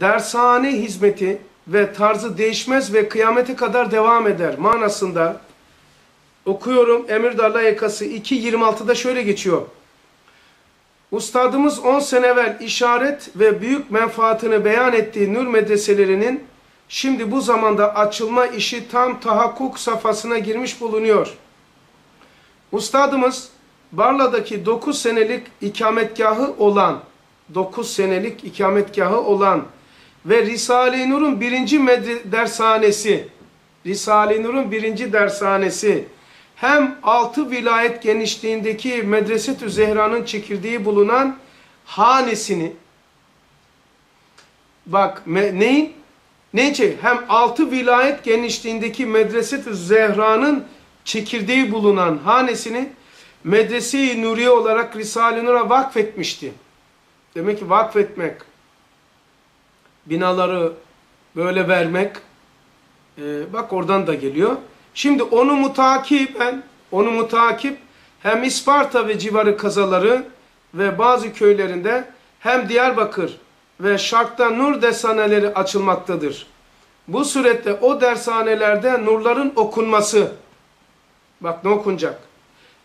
dershane hizmeti ve tarzı değişmez ve kıyamete kadar devam eder manasında okuyorum Emirdağ Yakası 2.26'da şöyle geçiyor. Ustadımız 10 sene evvel işaret ve büyük menfaatını beyan ettiği nur medreselerinin şimdi bu zamanda açılma işi tam tahakkuk safhasına girmiş bulunuyor. Ustadımız Barla'daki 9 senelik ikametgahı olan 9 senelik ikametgahı olan ve Risale-i Nur'un birinci dershanesi Risale-i Nur'un birinci dershanesi hem altı vilayet genişliğindeki Medreset-ü Zehra'nın çekirdeği bulunan hanesini bak me, neyin? Neyce? Hem altı vilayet genişliğindeki Medreset-ü Zehra'nın çekirdeği bulunan hanesini Medrese-i Nuriye olarak Risale-i Nur'a vakfetmişti. Demek ki vakfetmek, binaları böyle vermek, e, bak oradan da geliyor. Şimdi onu mutakiben, onu mutakip hem İsparta ve civarı kazaları ve bazı köylerinde hem Diyarbakır ve Şark'ta nur dershaneleri açılmaktadır. Bu surette o dershanelerde nurların okunması, bak ne okunacak,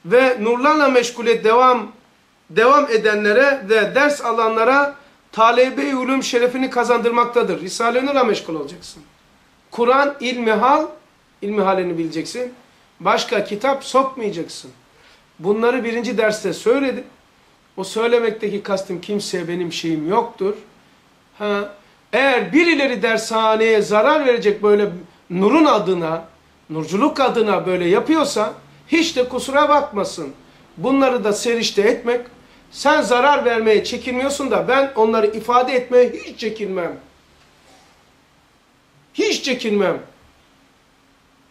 ve nurlarla meşgule devam devam edenlere ve ders alanlara talebe-i ulum şerefini kazandırmaktadır. Risale-i Nur'a meşgul olacaksın. Kur'an, ilmihal, ilmihalini bileceksin. Başka kitap sokmayacaksın. Bunları birinci derste söyledi. O söylemekteki kastım kimseye benim şeyim yoktur. Ha, eğer birileri dershaneye zarar verecek böyle nurun adına, nurculuk adına böyle yapıyorsa hiç de kusura bakmasın. Bunları da serişte etmek. Sen zarar vermeye çekinmiyorsun da ben onları ifade etmeye hiç çekinmem. Hiç çekinmem.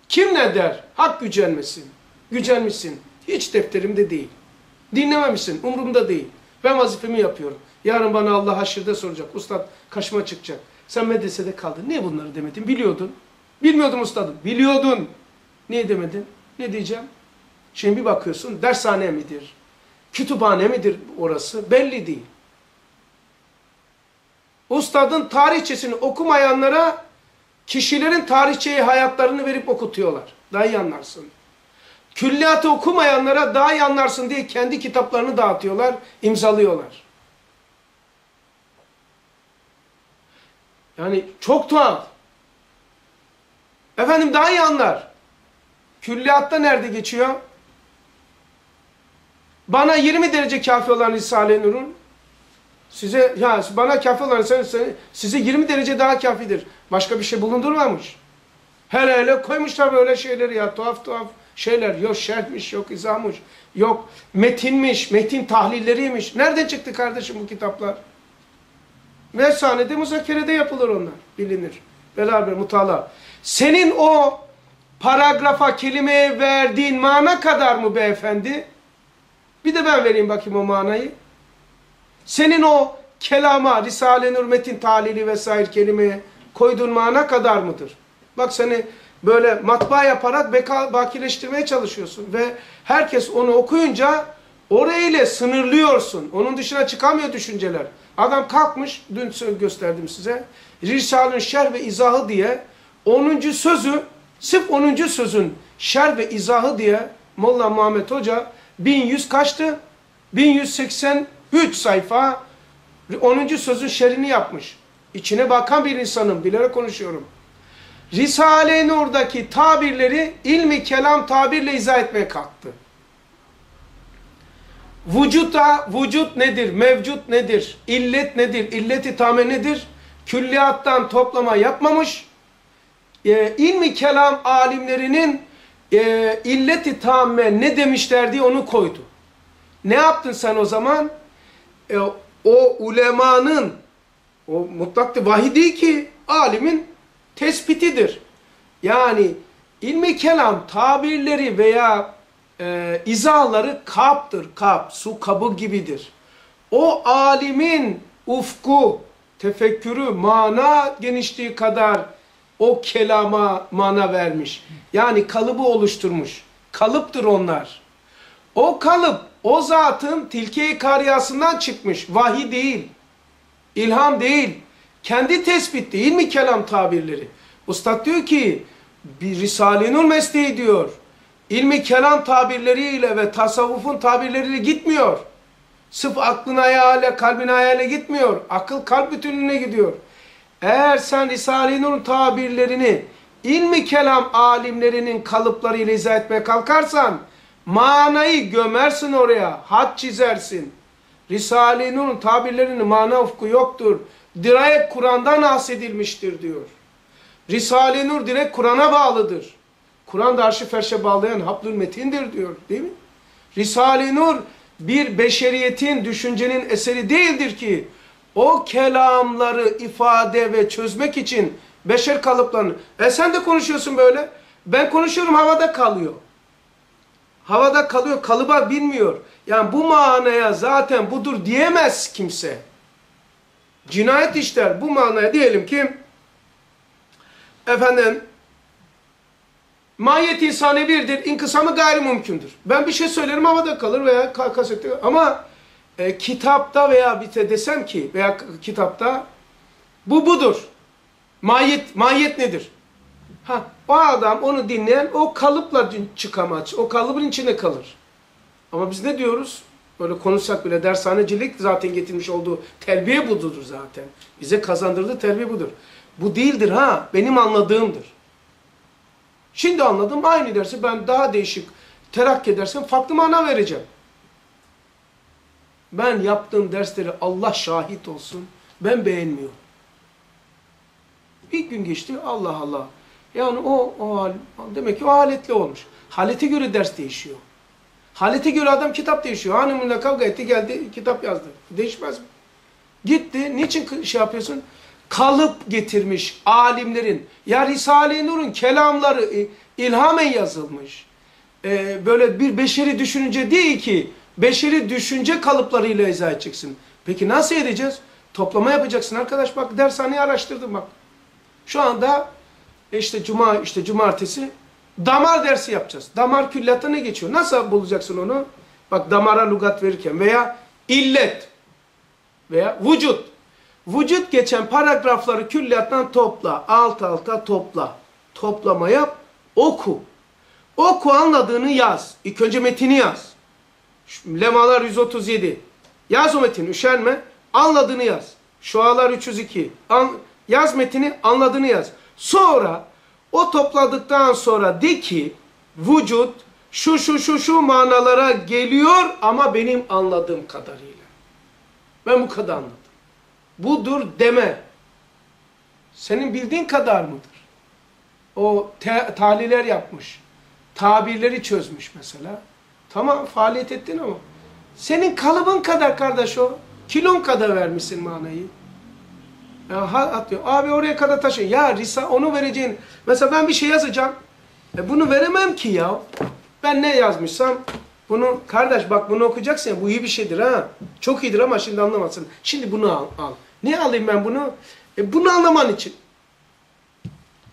Kim ne der? Hak gücenmesin. Gücenmişsin. Hiç defterimde değil. Dinlememişsin. Umurumda değil. Ben vazifemi yapıyorum. Yarın bana Allah haşirde soracak. Ustad kaşıma çıkacak. Sen medresede kaldın. Niye bunları demedin? Biliyordun. Bilmiyordum ustadım. Biliyordun. Niye demedin? Ne diyeceğim? Şimdi bir bakıyorsun dershane midir? Kütüphane midir orası? Belli değil. Ustadın tarihçesini okumayanlara kişilerin tarihçeyi hayatlarını verip okutuyorlar. Daha iyi anlarsın. Külliyatı okumayanlara daha iyi anlarsın diye kendi kitaplarını dağıtıyorlar, imzalıyorlar. Yani çok tuhaf. Efendim daha iyi anlar. Külliyatta nerede geçiyor? Bana 20 derece kafi olan Risale-i Nur'un size ya bana kafi olan sen, size 20 derece daha kafidir. Başka bir şey bulundurmamış. Hele hele koymuşlar böyle şeyleri ya tuhaf tuhaf şeyler. Yok şerhmiş, yok izahmış, yok metinmiş, metin tahlilleriymiş. Nereden çıktı kardeşim bu kitaplar? Mesanede, muzakerede yapılır onlar. Bilinir. Beraber mutala. Senin o paragrafa, kelimeye verdiğin mana kadar mı beyefendi? Bir de ben vereyim bakayım o manayı. Senin o kelama, Risale-i Nur metin talili vesaire kelimeye koyduğun mana kadar mıdır? Bak seni böyle matbaa yaparak beka, bakileştirmeye çalışıyorsun ve herkes onu okuyunca orayla sınırlıyorsun. Onun dışına çıkamıyor düşünceler. Adam kalkmış, dün gösterdim size, Risale'nin şer ve izahı diye 10. sözü, sırf 10. sözün şer ve izahı diye Molla Muhammed Hoca 1100 kaçtı? 1183 sayfa 10. sözün şerini yapmış. İçine bakan bir insanım. Bilerek konuşuyorum. Risale-i Nur'daki tabirleri ilmi kelam tabirle izah etmeye kalktı. Vücuta, vücut nedir? Mevcut nedir? İllet nedir? İlleti tame nedir? Külliyattan toplama yapmamış. E, ilmi kelam alimlerinin e, illeti tamme ne demişler diye onu koydu. Ne yaptın sen o zaman? E, o ulemanın, o mutlak vahiy değil ki, alimin tespitidir. Yani ilmi kelam tabirleri veya e, izahları kaptır, kap, su kabı gibidir. O alimin ufku, tefekkürü, mana genişliği kadar o kelama mana vermiş. Yani kalıbı oluşturmuş. Kalıptır onlar. O kalıp o zatın tilke-i kariyasından çıkmış. Vahiy değil. İlham değil. Kendi tespitti, ilmi kelam tabirleri. Ustad diyor ki, bir Risale-i Nur mesleği diyor. İlmi kelam tabirleriyle ve tasavvufun tabirleriyle gitmiyor. Sırf aklın hayale, kalbin hayale gitmiyor. Akıl kalp bütünlüğüne gidiyor. Eğer sen Risale-i Nur'un tabirlerini ilmi kelam alimlerinin kalıplarıyla izah etmeye kalkarsan manayı gömersin oraya, hat çizersin. Risale-i Nur'un tabirlerinin mana ufku yoktur. Dirayet Kur'an'dan bahsedilmiştir diyor. Risale-i Nur direkt Kur'an'a bağlıdır. Kur'an da arşı ferşe bağlayan hablül metindir diyor değil mi? Risale-i Nur bir beşeriyetin, düşüncenin eseri değildir ki o kelamları ifade ve çözmek için beşer kalıplarını. E sen de konuşuyorsun böyle. Ben konuşuyorum havada kalıyor. Havada kalıyor, kalıba bilmiyor. Yani bu manaya zaten budur diyemez kimse. Cinayet işler bu manaya diyelim ki efendim mahiyet insani birdir, inkısamı gayri mümkündür. Ben bir şey söylerim havada kalır veya kasette ama e, kitapta veya bir desem ki veya kitapta bu budur. Mahiyet, mahiyet nedir? Ha, o adam onu dinleyen o kalıpla çıkamaz. O kalıbın içinde kalır. Ama biz ne diyoruz? Böyle konuşsak bile dershanecilik zaten getirmiş olduğu terbiye budur zaten. Bize kazandırdığı terbiye budur. Bu değildir ha. Benim anladığımdır. Şimdi anladım. Aynı dersi ben daha değişik terakki edersem farklı mana vereceğim. Ben yaptığım dersleri Allah şahit olsun. Ben beğenmiyorum. Bir gün geçti Allah Allah. Yani o, o demek ki o haletli olmuş. Halete göre ders değişiyor. Halete göre adam kitap değişiyor. Hanımıyla kavga etti geldi kitap yazdı. Değişmez mi? Gitti. Niçin şey yapıyorsun? Kalıp getirmiş alimlerin. Ya Risale-i Nur'un kelamları ilhamen yazılmış. Ee, böyle bir beşeri düşünce değil ki beşeri düşünce kalıplarıyla izah edeceksin. Peki nasıl edeceğiz? Toplama yapacaksın arkadaş bak dershaneyi araştırdım bak. Şu anda işte cuma işte cumartesi damar dersi yapacağız. Damar külliyatı ne geçiyor? Nasıl bulacaksın onu? Bak damara lugat verirken veya illet veya vücut. Vücut geçen paragrafları külliyattan topla. Alt alta topla. Toplama yap. Oku. Oku anladığını yaz. İlk önce metini yaz. Lemalar 137. Yaz o metini üşenme. Anladığını yaz. Şualar 302. An yaz metini anladığını yaz. Sonra o topladıktan sonra de ki vücut şu şu şu şu manalara geliyor ama benim anladığım kadarıyla. Ben bu kadar anladım. Budur deme. Senin bildiğin kadar mıdır? O taliler yapmış. Tabirleri çözmüş mesela. Tamam faaliyet ettin ama senin kalıbın kadar kardeş o. Kilon kadar vermişsin manayı. Ya, atıyor. Abi oraya kadar taşı. Ya Risa onu vereceğin. Mesela ben bir şey yazacağım. E bunu veremem ki ya. Ben ne yazmışsam bunu kardeş bak bunu okuyacaksın ya bu iyi bir şeydir ha. Çok iyidir ama şimdi anlamazsın. Şimdi bunu al. al. Niye alayım ben bunu? E bunu anlaman için.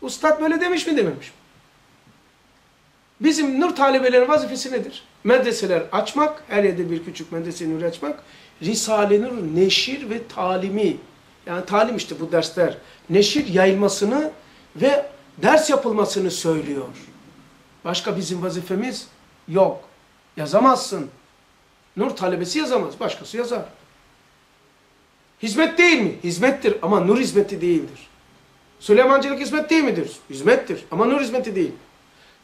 Ustad böyle demiş mi dememiş mi? Bizim nur talebelerin vazifesi nedir? Medreseler açmak, her yerde bir küçük medrese nur açmak. Risale-i Nur neşir ve talimi. Yani talim işte bu dersler. Neşir yayılmasını ve ders yapılmasını söylüyor. Başka bizim vazifemiz yok. Yazamazsın. Nur talebesi yazamaz. Başkası yazar. Hizmet değil mi? Hizmettir ama nur hizmeti değildir. Süleymancılık hizmet değil midir? Hizmettir ama nur hizmeti değil.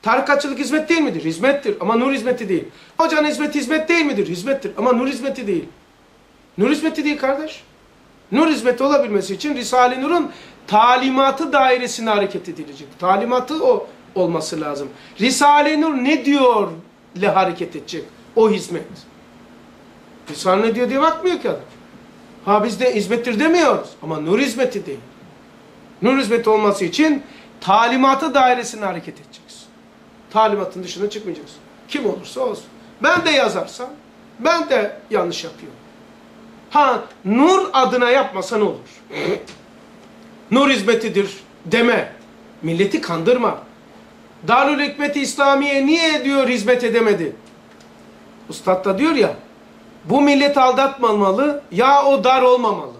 Tarikatçılık hizmet değil midir? Hizmettir ama nur hizmeti değil. Hocanın hizmeti hizmet değil midir? Hizmettir ama nur hizmeti değil. Nur hizmeti değil kardeş. Nur hizmeti olabilmesi için Risale-i Nur'un talimatı dairesinde hareket edilecek. Talimatı o olması lazım. Risale-i Nur ne diyor ile hareket edecek o hizmet. Risale ne diyor diye bakmıyor ki adam. Ha biz de hizmettir demiyoruz ama nur hizmeti değil. Nur hizmeti olması için talimatı dairesinde hareket edeceksin. Talimatın dışına çıkmayacaksın. Kim olursa olsun. Ben de yazarsam ben de yanlış yapıyorum. Ha nur adına yapmasa ne olur? nur hizmetidir deme. Milleti kandırma. Darül Hikmet İslamiye niye diyor hizmet edemedi? Ustad da diyor ya bu milleti aldatmamalı ya o dar olmamalı.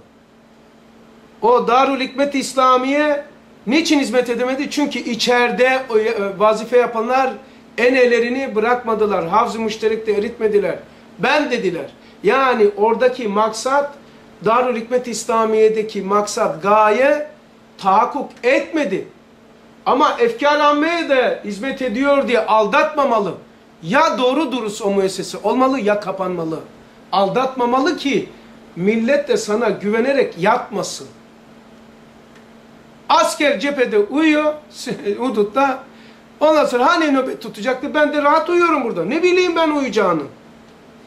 O Darül Hikmet İslamiye niçin hizmet edemedi? Çünkü içeride e, vazife yapanlar enelerini bırakmadılar. Havz-ı müşterekte eritmediler. Ben dediler. Yani oradaki maksat Darül Hikmet İslamiye'deki maksat gaye tahakkuk etmedi. Ama efkâl de hizmet ediyor diye aldatmamalı. Ya doğru dürüst o müessese olmalı ya kapanmalı. Aldatmamalı ki millet de sana güvenerek yatmasın. Asker cephede uyuyor, hudutta. Ondan sonra hani nöbet tutacaktı, ben de rahat uyuyorum burada. Ne bileyim ben uyuyacağını.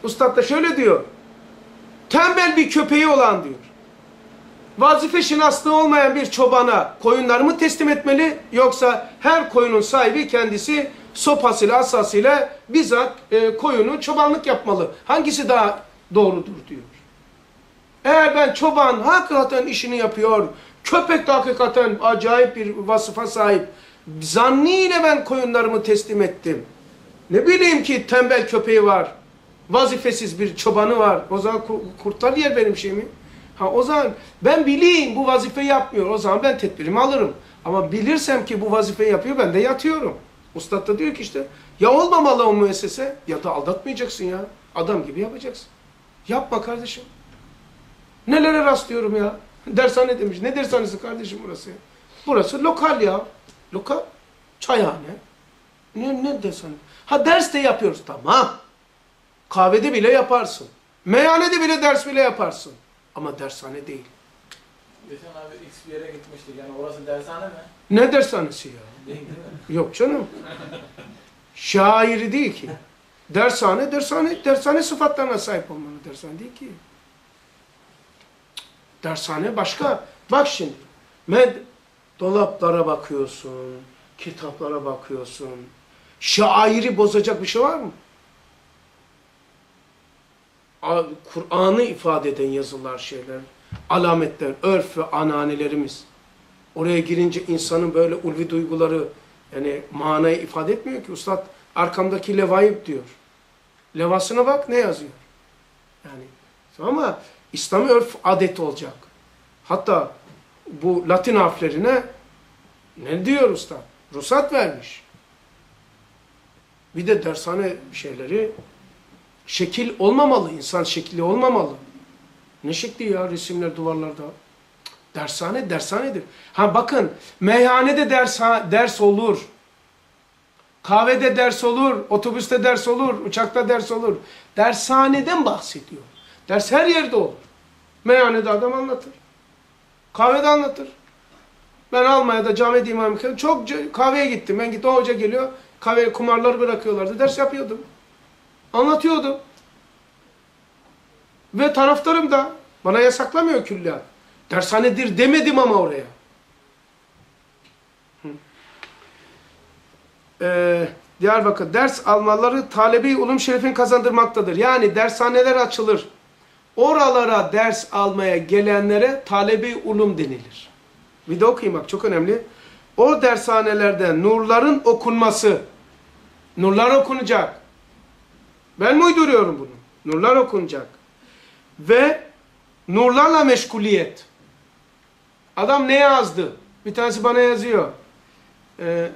Ustad da şöyle diyor. Tembel bir köpeği olan diyor. Vazife şinaslığı olmayan bir çobana koyunları mı teslim etmeli yoksa her koyunun sahibi kendisi sopasıyla asasıyla bizzat e, koyunu çobanlık yapmalı. Hangisi daha doğrudur diyor. Eğer ben çoban hakikaten işini yapıyor, köpek de hakikaten acayip bir vasıfa sahip, zanniyle ben koyunlarımı teslim ettim. Ne bileyim ki tembel köpeği var, vazifesiz bir çobanı var. O zaman kurtlar yer benim şeyimi. Ha o zaman ben bileyim bu vazifeyi yapmıyor. O zaman ben tedbirimi alırım. Ama bilirsem ki bu vazifeyi yapıyor ben de yatıyorum. Ustad da diyor ki işte ya olmamalı o müessese ya da aldatmayacaksın ya. Adam gibi yapacaksın. Yapma kardeşim. Nelere rastlıyorum ya. Dershane demiş. Ne dershanesi kardeşim burası? Burası lokal ya. Lokal. Çayhane. Ne, ne dershane? Ha ders de yapıyoruz. Tamam. Kahvede bile yaparsın. Meyhanede bile ders bile yaparsın. Ama dershane değil. Geçen abi X bir yere gitmiştik. Yani orası dershane mi? Ne dershanesi ya? Değil değil mi? Yok canım. Şairi değil ki. Dershane, dershane, dershane sıfatlarına sahip olmalı. Dershane değil ki. Dershane başka. Bak şimdi. Med dolaplara bakıyorsun, kitaplara bakıyorsun. Şairi bozacak bir şey var mı? Kur'an'ı ifade eden yazılar şeyler, alametler, örf ve ananelerimiz. Oraya girince insanın böyle ulvi duyguları yani manayı ifade etmiyor ki. Ustad arkamdaki levayı diyor. Levasına bak ne yazıyor. Yani ama İslami örf adet olacak. Hatta bu Latin harflerine ne diyor usta? Ruhsat vermiş. Bir de dershane şeyleri şekil olmamalı. insan şekli olmamalı. Ne şekli ya resimler duvarlarda? Dershane dershanedir. Ha bakın meyhanede ders, ders olur. Kahvede ders olur, otobüste ders olur, uçakta ders olur. Dershaneden bahsediyor. Ders her yerde olur. Meyhanede adam anlatır. Kahvede anlatır. Ben Almanya'da camide imamı çok kahveye gittim. Ben gittim o hoca geliyor. Kahveye kumarlar bırakıyorlardı. Ders yapıyordum. Anlatıyordum. Ve taraftarım da bana yasaklamıyor külliyat. Dershanedir demedim ama oraya. Ee, Diyarbakır ders almaları talebi ulum şerefin kazandırmaktadır. Yani dershaneler açılır. Oralara ders almaya gelenlere talebi ulum denilir. Bir de okuyayım bak çok önemli. O dershanelerde nurların okunması, nurlar okunacak. Ben mi uyduruyorum bunu? Nurlar okunacak. Ve nurlarla meşguliyet. Adam ne yazdı? Bir tanesi bana yazıyor. Ee,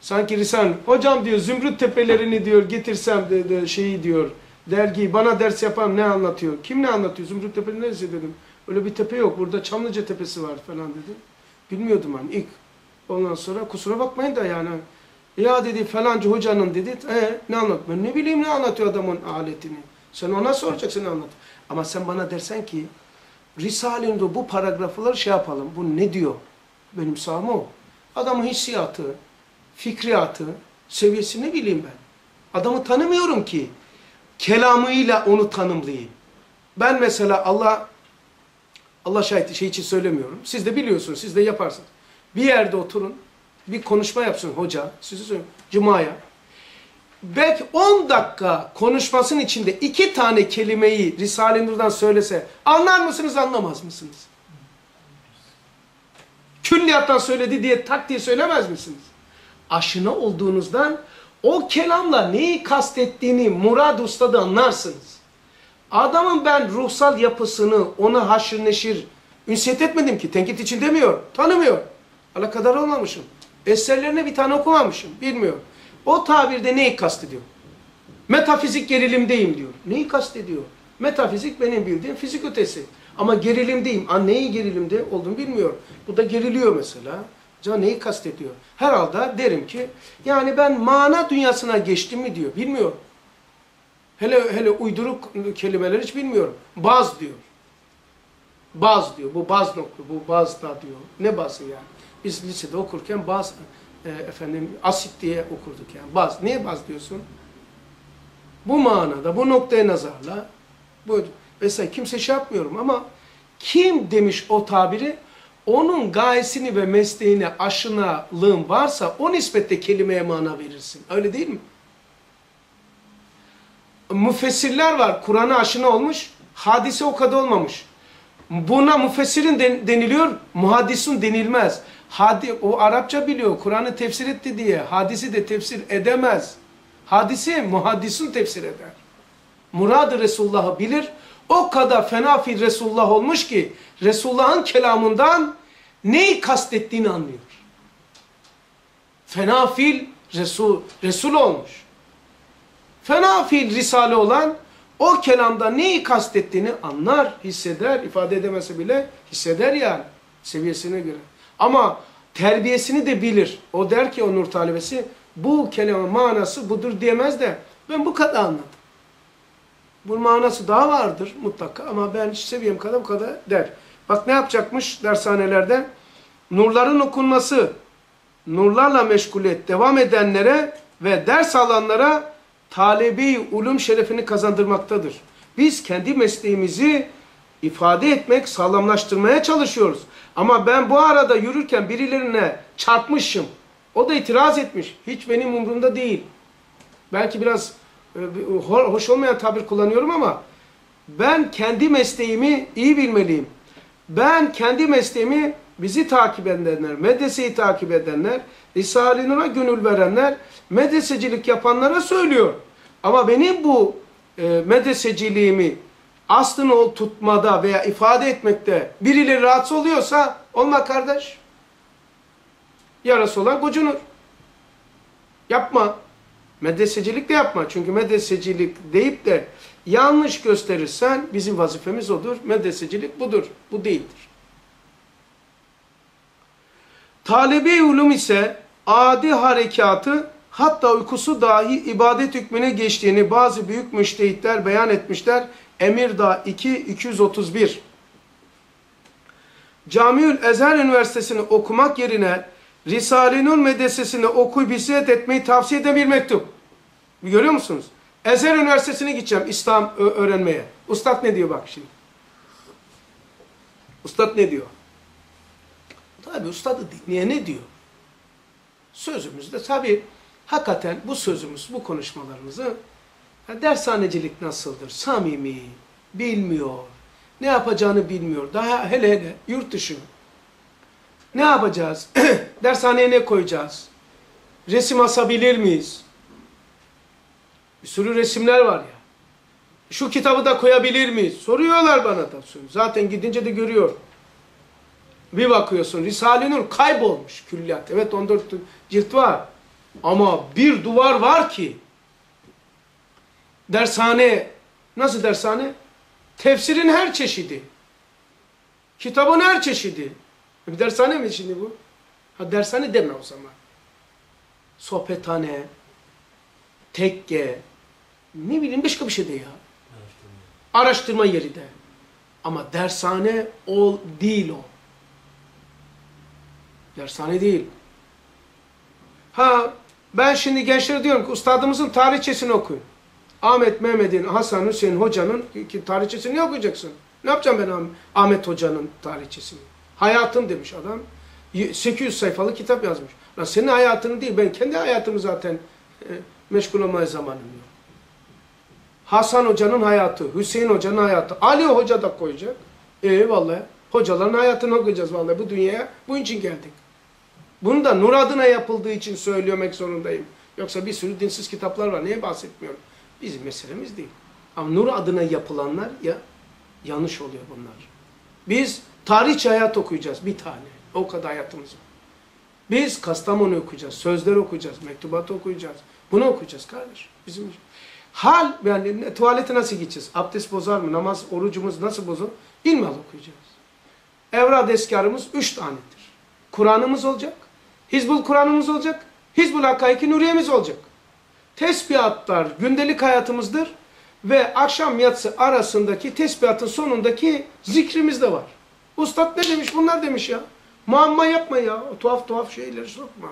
sanki Risale. Hocam diyor Zümrüt tepelerini diyor getirsem de, de şeyi diyor dergiyi bana ders yapan ne anlatıyor? Kim ne anlatıyor? Zümrüt Tepeleri neresi dedim. Öyle bir tepe yok. Burada Çamlıca Tepesi var falan dedi. Bilmiyordum hani ilk. Ondan sonra kusura bakmayın da yani. Ya dedi falanca hocanın dedi. E, ne anlat? Ben ne bileyim ne anlatıyor adamın aletini. Sen ona soracaksın ne anlat. Ama sen bana dersen ki Risale'nin bu paragrafları şey yapalım. Bu ne diyor? Benim saham o. Adamın hissiyatı, fikriyatı, seviyesi ne bileyim ben. Adamı tanımıyorum ki kelamıyla onu tanımlayayım. Ben mesela Allah Allah şahit şey için söylemiyorum. Siz de biliyorsunuz, siz de yaparsınız. Bir yerde oturun, bir konuşma yapsın hoca, size söylüyorum, cumaya. Belki 10 dakika konuşmasının içinde iki tane kelimeyi Risale-i Nur'dan söylese anlar mısınız, anlamaz mısınız? Külliyattan söyledi diye tak diye söylemez misiniz? Aşına olduğunuzdan o kelamla neyi kastettiğini Murad Usta'da anlarsınız. Adamın ben ruhsal yapısını, ona haşır neşir Ünsiyet etmedim ki. Tenkit için demiyor. Tanımıyor. Alakadar olmamışım. Eserlerine bir tane okumamışım. Bilmiyor. O tabirde neyi kastediyor? Metafizik gerilimdeyim diyor. Neyi kastediyor? Metafizik benim bildiğim fizik ötesi. Ama gerilimdeyim. An neyi gerilimde olduğunu bilmiyor. Bu da geriliyor mesela. Can neyi kastediyor? Herhalde derim ki yani ben mana dünyasına geçtim mi diyor. Bilmiyor. Hele hele uyduruk kelimeler hiç bilmiyorum. Baz diyor. Baz diyor. Bu baz nokta. Bu baz da diyor. Ne bazı yani? Biz lisede okurken baz e, efendim asit diye okurduk yani. Baz. Niye baz diyorsun? Bu manada, bu noktaya nazarla bu mesela kimse şey yapmıyorum ama kim demiş o tabiri? Onun gayesini ve mesleğine aşınalığın varsa o nispette kelimeye mana verirsin. Öyle değil mi? Müfessirler var. Kur'an'a aşina olmuş. Hadise o kadar olmamış. Buna müfessirin den- deniliyor. Muhaddisun denilmez. Hadi, o Arapça biliyor. Kur'an'ı tefsir etti diye. Hadisi de tefsir edemez. Hadisi muhaddisun tefsir eder. Murad-ı Resulullah'ı bilir. O kadar fena fil Resulullah olmuş ki Resulullah'ın kelamından neyi kastettiğini anlıyor. Fena fil Resul, Resul olmuş. Fena fil Risale olan o kelamda neyi kastettiğini anlar, hisseder, ifade edemese bile hisseder yani seviyesine göre. Ama terbiyesini de bilir. O der ki o nur talebesi bu kelamın manası budur diyemez de ben bu kadar anladım. Bunun manası daha vardır mutlaka ama ben seviyem kadar bu kadar der. Bak ne yapacakmış dershanelerde? Nurların okunması, nurlarla meşguliyet devam edenlere ve ders alanlara talebi ulum şerefini kazandırmaktadır. Biz kendi mesleğimizi ifade etmek, sağlamlaştırmaya çalışıyoruz. Ama ben bu arada yürürken birilerine çarpmışım. O da itiraz etmiş. Hiç benim umurumda değil. Belki biraz e, ho- hoş olmayan tabir kullanıyorum ama ben kendi mesleğimi iyi bilmeliyim. Ben kendi mesleğimi bizi takip edenler, medreseyi takip edenler, Risale-i gönül verenler, medresecilik yapanlara söylüyor. Ama benim bu e, medreseciliğimi aslını ol tutmada veya ifade etmekte birileri rahatsız oluyorsa olma kardeş. Yarası olan gocunur. Yapma. Medresecilik de yapma. Çünkü medresecilik deyip de yanlış gösterirsen bizim vazifemiz odur. Medresecilik budur. Bu değildir. Talebi ulum ise adi harekatı hatta uykusu dahi ibadet hükmüne geçtiğini bazı büyük müştehitler beyan etmişler. Emirdağ 2 231. Camiül Ezher Üniversitesi'ni okumak yerine Risale-i Nur medresesini okuyup hissiyat etmeyi tavsiye eden bir mektup. Görüyor musunuz? Ezher Üniversitesi'ne gideceğim İslam öğrenmeye. Ustad ne diyor bak şimdi. Ustad ne diyor? Tabi ustadı dinleye ne diyor? Sözümüzde tabi hakikaten bu sözümüz, bu konuşmalarımızı dershanecilik nasıldır? Samimi, bilmiyor, ne yapacağını bilmiyor. Daha hele hele yurt dışı. Ne yapacağız? Dershaneye ne koyacağız? Resim asabilir miyiz? Bir sürü resimler var ya. Şu kitabı da koyabilir miyiz? Soruyorlar bana da. Zaten gidince de görüyor. Bir bakıyorsun Risale-i Nur kaybolmuş külliyat. Evet 14 cilt var. Ama bir duvar var ki dershane nasıl dershane? Tefsirin her çeşidi. Kitabın her çeşidi. Bir dershane mi şimdi bu? Ha dershane deme o zaman. Sohbethane, tekke, ne bileyim başka bir şey de ya. Araştırma yeri de. Ama dershane o değil o. Dershane değil. Ha ben şimdi gençlere diyorum ki ustadımızın tarihçesini okuyun. Ahmet Mehmet'in, Hasan Hüseyin Hoca'nın ki tarihçesini ne okuyacaksın? Ne yapacağım ben Ah- Ahmet Hoca'nın tarihçesini? Hayatım demiş adam. Y- 800 sayfalık kitap yazmış. Lan senin hayatını değil ben kendi hayatımı zaten e, meşgul olmaya zamanım yok. Hasan Hoca'nın hayatı, Hüseyin Hoca'nın hayatı, Ali Hoca da koyacak. E vallahi hocaların hayatını okuyacağız vallahi bu dünyaya. Bunun için geldik. Bunu da nur adına yapıldığı için söylemek zorundayım. Yoksa bir sürü dinsiz kitaplar var. Niye bahsetmiyorum? Bizim meselemiz değil. Ama nur adına yapılanlar ya yanlış oluyor bunlar. Biz tarihçi hayat okuyacağız bir tane. O kadar hayatımız var. Biz Kastamonu okuyacağız, sözler okuyacağız, mektubat okuyacağız. Bunu okuyacağız kardeş. Bizim için. Hal yani tuvalete nasıl gideceğiz? Abdest bozar mı? Namaz, orucumuz nasıl bozulur? İlmihal okuyacağız. Evrad eskarımız üç tanedir. Kur'an'ımız olacak. Hizbul Kur'an'ımız olacak. Hizbul Hakkaiki Nuriye'miz olacak. Tesbihatlar gündelik hayatımızdır. Ve akşam yatsı arasındaki tesbihatın sonundaki zikrimiz de var. Ustad ne demiş? Bunlar demiş ya. Muamma yapma ya. O tuhaf tuhaf şeyleri sokma.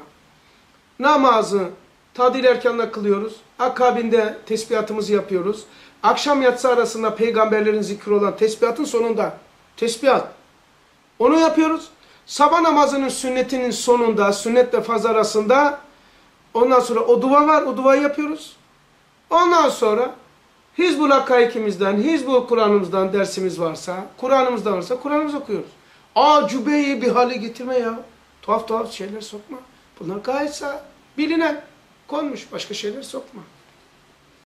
Namazı tadil erkanla kılıyoruz. Akabinde tesbihatımızı yapıyoruz. Akşam yatsı arasında peygamberlerin zikri olan tesbihatın sonunda. Tesbihat. Onu yapıyoruz. Sabah namazının sünnetinin sonunda, sünnetle faz arasında ondan sonra o dua var, o duayı yapıyoruz. Ondan sonra Hizbul Hakkaikimizden, Hizbul Kur'an'ımızdan dersimiz varsa, Kur'an'ımızdan varsa Kur'an'ımızı okuyoruz. Aa cübbeyi bir hale getirme ya. Tuhaf tuhaf şeyler sokma. Bunlar gayet bilinen, konmuş. Başka şeyler sokma.